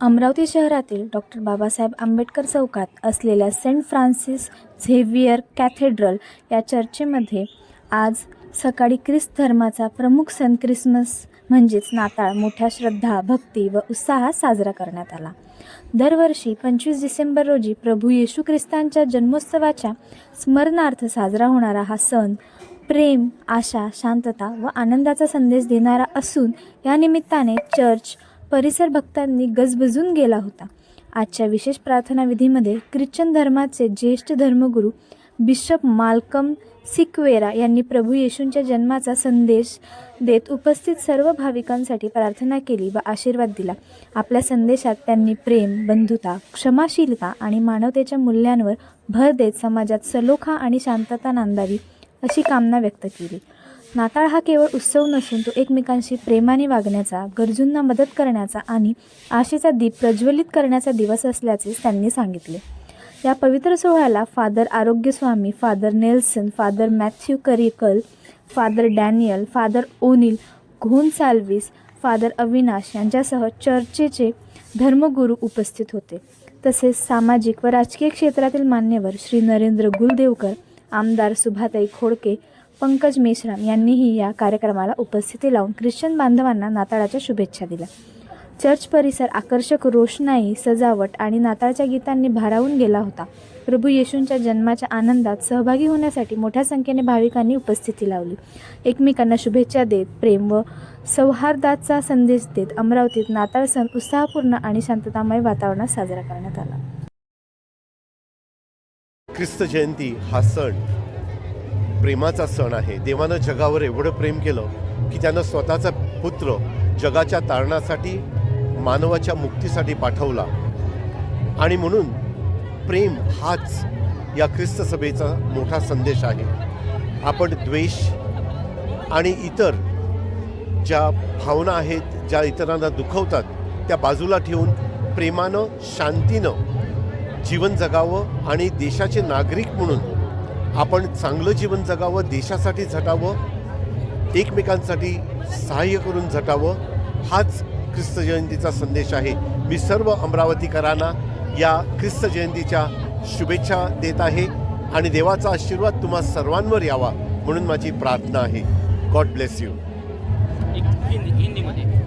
अमरावती शहरातील डॉक्टर बाबासाहेब आंबेडकर चौकात असलेल्या सेंट फ्रान्सिस झेवियर कॅथेड्रल या चर्चेमध्ये आज सकाळी ख्रिस्त धर्माचा प्रमुख सण क्रिसमस म्हणजेच नाताळ मोठ्या श्रद्धा भक्ती व उत्साहात साजरा करण्यात आला. दरवर्षी पंचवीस डिसेंबर रोजी प्रभू येशू ख्रिस्तांच्या जन्मोत्सवाच्या स्मरणार्थ साजरा होणारा हा सण प्रेम आशा शांतता व आनंदाचा संदेश देणारा असून या निमित्ताने चर्च परिसर भक्तांनी गजबजून गेला होता. आजच्या विशेष प्रार्थना विधीमध्ये ख्रिश्चन धर्माचे ज्येष्ठ धर्मगुरू बिशप माल्कम सिक्वेरा यांनी प्रभू येशूंच्या जन्माचा संदेश देत उपस्थित सर्व भाविकांसाठी प्रार्थना केली व आशीर्वाद दिला. आपल्या संदेशात त्यांनी प्रेम बंधुता क्षमाशीलता आणि मानवतेच्या मूल्यांवर भर देत समाजात सलोखा आणि शांतता नांदावी अशी कामना व्यक्त केली. नाताळ हा केवळ उत्सव नसून तो एकमेकांशी प्रेमाने वागण्याचा गरजूंना मदत करण्याचा आणि आशेचा दीप प्रज्वलित करण्याचा दिवस असल्याचे त्यांनी सांगितले. या पवित्र सोहळ्याला father Arogyaswamy father Nelson father Matthew Karikal father Daniel father O'Neill Gonsalves father Avinash यांच्यासह चर्चेचे धर्मगुरू उपस्थित होते. तसेच सामाजिक व राजकीय क्षेत्रातील मान्यवर श्री नरेंद्र गुलदेवकर आमदार सुभाताई खोडके पंकज मेश्राम यांनीही या कार्यक्रमाला उपस्थिती लावून ख्रिश्चन बांधवांना नाताळाच्या शुभेच्छा दिल्या. चर्च परिसर आकर्षक रोषणाई सजावट आणि नाताळच्या गीतांनी भारावून गेला होता. प्रभू येशूंच्या जन्माच्या आनंदात सहभागी होण्यासाठी मोठ्या संख्येने भाविकांनी उपस्थिती लावली. एकमेकांना शुभेच्छा देत प्रेम व सौहार्दाचा संदेश देत अमरावतीत नाताळ सण उत्साहपूर्ण आणि शांततामय वातावरणात साजरा करण्यात आला. ख्रिस्त जयंती हा सण प्रेमाचा सण आहे. देवानं जगावर एवढं प्रेम केलं की त्यानं स्वतःचा पुत्र जगाच्या तारणासाठी मानवाच्या मुक्तीसाठी पाठवला. आणि म्हणून प्रेम हाच या ख्रिस्त सभेचा मोठा संदेश आहे. आपण द्वेष आणि इतर ज्या भावना आहेत ज्या इतरांना दुखवतात त्या बाजूला ठेवून प्रेमानं शांतीनं जीवन जगावं आणि देशाचे नागरिक म्हणून आपण चांगलं जीवन जगावं देशासाठी झटावं एकमेकांसाठी सहाय्य करून झटावं हाच ख्रिस्त जयंतीचा संदेश आहे. मी सर्व अमरावतीकरांना या ख्रिस्त जयंतीच्या शुभेच्छा देत आहे आणि देवाचा आशीर्वाद तुम्हा सर्वांवर यावा म्हणून माझी प्रार्थना आहे. God bless you. हिंदीमध्ये.